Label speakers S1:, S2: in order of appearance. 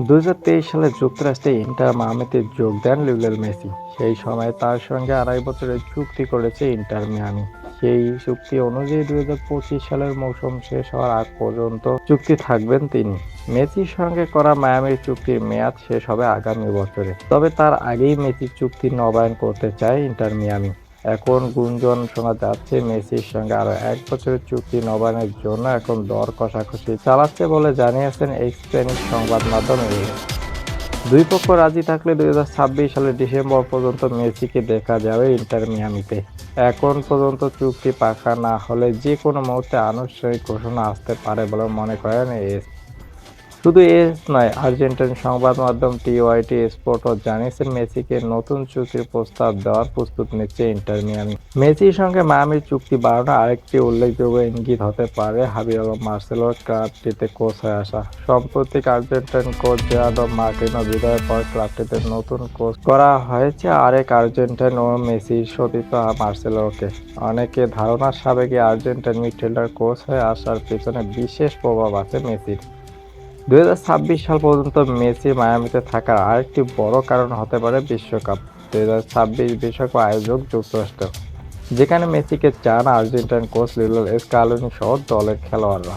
S1: দুই হাজার তেইশ সালে যুক্তরাষ্ট্রে ইন্টার মায়ামিতে যোগ দেন লিওনেল মেসি। সেই সময় তার সঙ্গে আড়াই বছরের চুক্তি করেছে ইন্টার মিয়ামি। সেই চুক্তি অনুযায়ী দুই হাজার পঁচিশ সালের মৌসুম শেষ হওয়ার আগ পর্যন্ত চুক্তি থাকবেন তিনি। মেসির সঙ্গে করা মায়ামির চুক্তির মেয়াদ শেষ হবে আগামী বছরে। তবে তার আগেই মেসির চুক্তি নবায়ন করতে চায় ইন্টার মিয়ামি। এখন গুঞ্জন শোনা যাচ্ছে, মেসির সঙ্গে আরও এক বছরের চুক্তি নবায়নের জন্য এখন দর কষাকষি চালাচ্ছে বলে জানিয়েছেন স্প্যানিশ সংবাদ মাধ্যমে। দুই পক্ষ রাজি থাকলে দুই হাজার ছাব্বিশ সালের ডিসেম্বর পর্যন্ত মেসিকে দেখা যাবে ইন্টার মিয়ামিতে। এখন পর্যন্ত চুক্তি পাকা না হলে যে কোনো মুহূর্তে আনুষ্ঠানিক ঘোষণা আসতে পারে বলে মনে করেন এস শুধু এস নয় আর্জেন্টিন সংবাদ মাধ্যম টিওয়াইটি স্পোর্টও জানিয়েছেন মেসিকে নতুন চুক্তির প্রস্তাব দেওয়ার প্রস্তুত নিচ্ছে ইন্টার মিয়ামি। মেসির সঙ্গে মায়ামির চুক্তি বাড়ানো আরেকটি উল্লেখযোগ্য ইঙ্গিত হতে পারে হাবিয়াল মার্সেলোর ক্লাবটিতে কোচ হয়ে আসা। সাম্প্রতিক আর্জেন্টিন কোচ জেরাডো মার্টিনো বিদায়ের পর ক্লাবটিতে নতুন কোচ করা হয়েছে আরেক আর্জেন্টাইন ও মেসির সতীর্থ মার্সেলোকে অনেকে ধারণা সাবেকি আর্জেন্টাইন মিডফিল্ডার কোচ হয়ে আসার পেছনে বিশেষ প্রভাব আছে মেসির। দু হাজার ছাব্বিশ সাল পর্যন্ত মেসি মায়ামিতে থাকার আরেকটি বড় কারণ হতে পারে বিশ্বকাপ। দুই বিশ্বকাপ আয়োজক যুক্তরাষ্ট্র, যেখানে মেসিকে চান আর্জেন্টাইন কোচ লিলল এস কালনি সহ দলের খেলোয়াড়রা।